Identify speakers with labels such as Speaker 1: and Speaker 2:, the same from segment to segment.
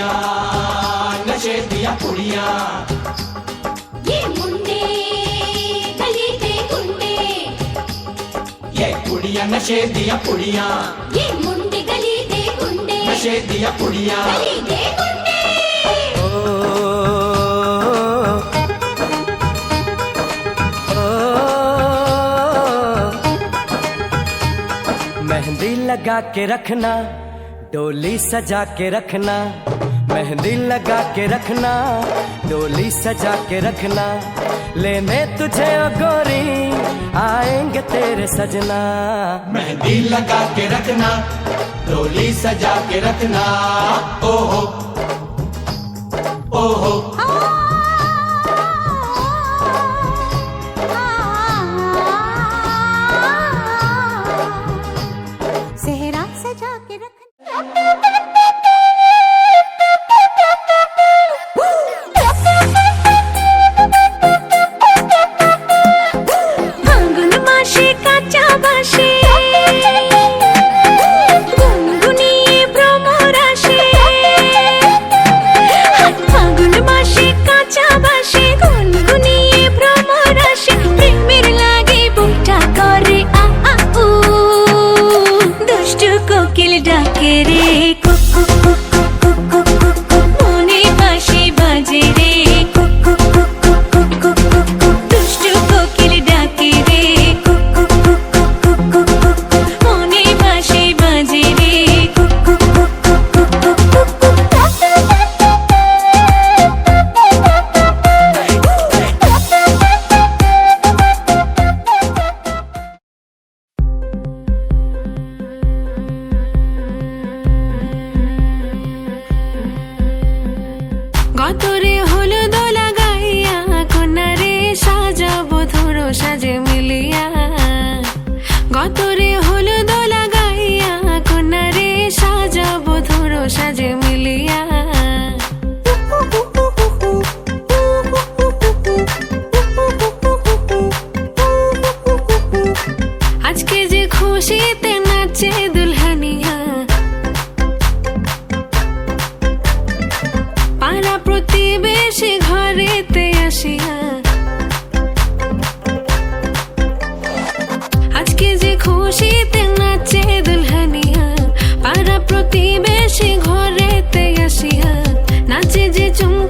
Speaker 1: कुड़िया नशे दिया कुड़िया
Speaker 2: ये मुंडे गली के गुंडे
Speaker 1: ये कुड़िया नशे दिया कुड़िया
Speaker 2: ये मुंडे गली के गुंडे
Speaker 1: नशे
Speaker 2: दिया कुड़िया गुंडे
Speaker 3: मेहंदी लगा के रखना डोली सजा के रखना मेहंदी लगा के रखना, डोली सजा के रखना लेने तुझे ओ गोरी, आएँगे तेरे सजना।
Speaker 1: मेहंदी लगा के रखना, डोली सजा के रखना, ओहो।
Speaker 2: গতরে হলো দোলা গাইয়া কোনারে সাজাবো, ধরো সাজে মিলিয়া। গতরে হলো দোলা গাইয়া কোনারে সাজাবো, ধরো সাজে মিলিয়া। আজকে যে খুশিতে নাচে প্রতিবেশী ঘরেতে আসিয়া আজকে যে খুশিতে নাচে দুলহানিয়া পাড়া প্রতিবেশী ঘরেতে আসিয়া নাচে যে চুমকিয়া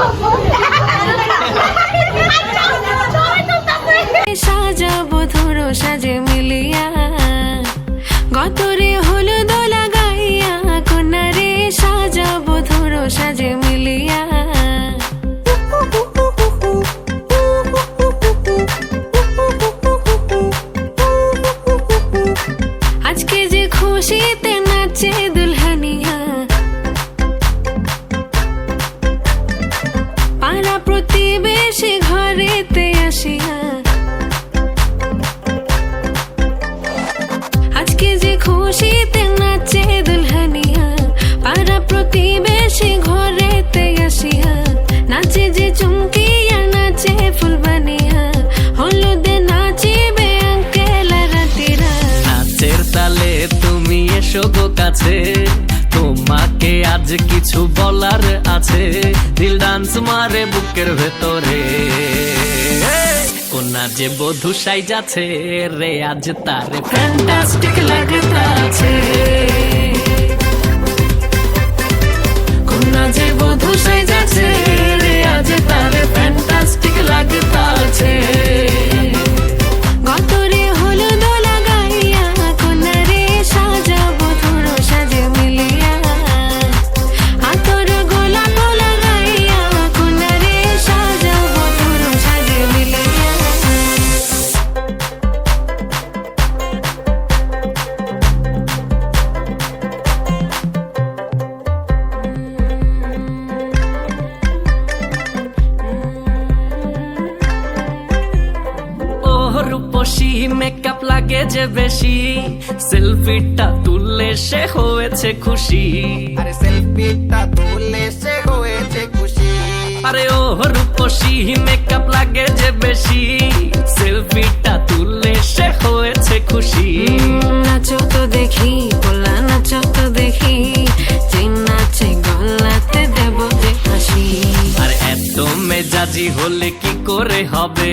Speaker 2: Oh, খুশিতে নাচে দুলহানিয়া, পাড়া প্রতিবেশী ঘরেতে আসিয়া, নাচে যে চুমকিয়া, নাচে ফুলবানিয়া হলুদে নাচিবে আঙ্কেল রাতিরা
Speaker 1: নাচের তালে তুমি এসো কাছে, তোমাকে আজ কিছু বলার আছে, দিল ডান্স মারে বুকের ভেতরে। কোনা যে বধু সাই যাচ্ছে রে, আজ তার ফ্যান্টাস্টিক লাগতাছে কন্যা যে বধু সাই যাচ্ছে রে, আজ তার ফ্যান্টাস্টিক লাগতাছে রূপসী মেকআপ লাগে যে বেশি। সেলফিটা তুললে সে হয়েছে খুশি।
Speaker 4: আরে সেলফিটা তুলে সে হয়েছে খুশি।
Speaker 1: আরে ও রূপসী মেকআপ লাগে যে বেশি। সেলফিটা তুললে সে হয়েছে খুশি।
Speaker 2: নাচো তো দেখি পোলা নাচো তো দেখি। নাচে গলাতে দেব যে হাসি।
Speaker 1: আর এত মেজাজি হলে কি করে হবে?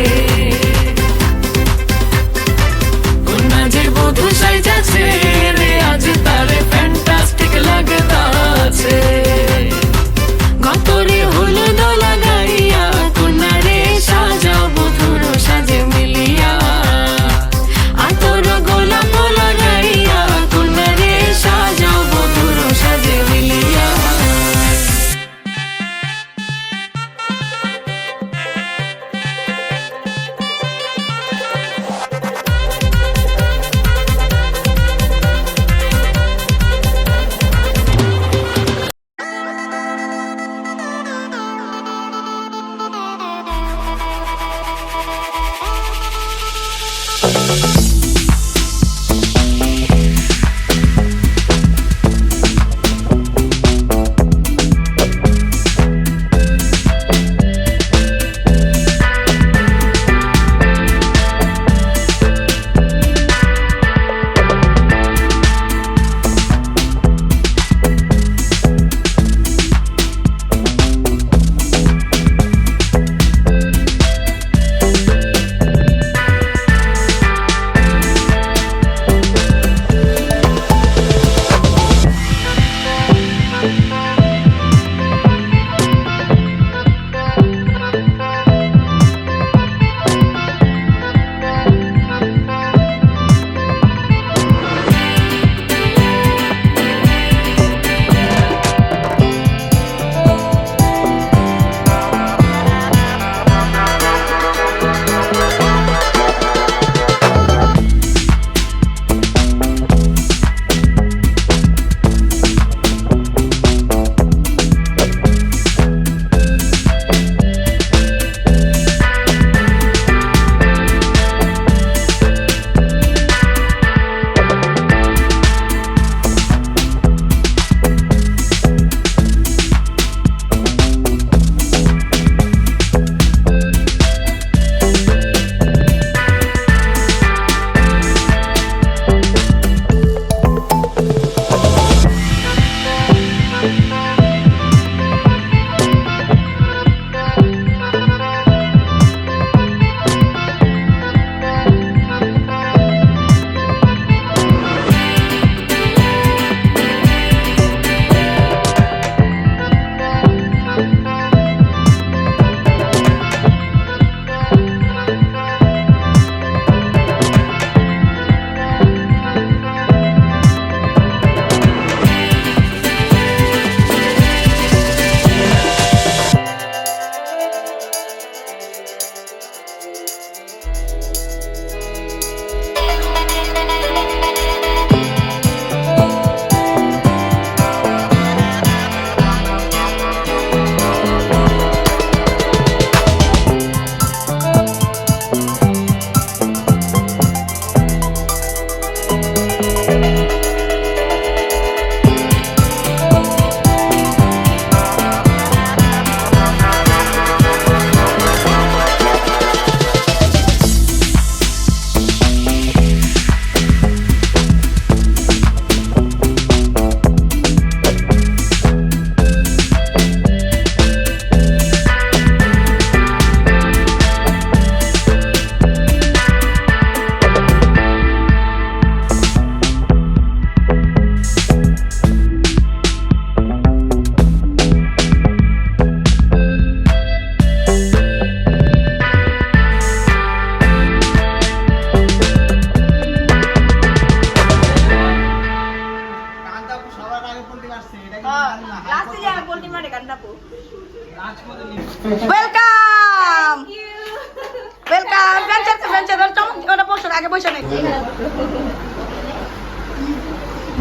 Speaker 5: টাকা পয়সা নেই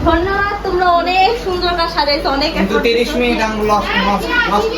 Speaker 6: ধন্যবাদ তোমরা অনেক সুন্দর কাজ সাজাইছো অনেক
Speaker 4: কিন্তু 30 মিনিট আমি
Speaker 5: লস্ট লস্ট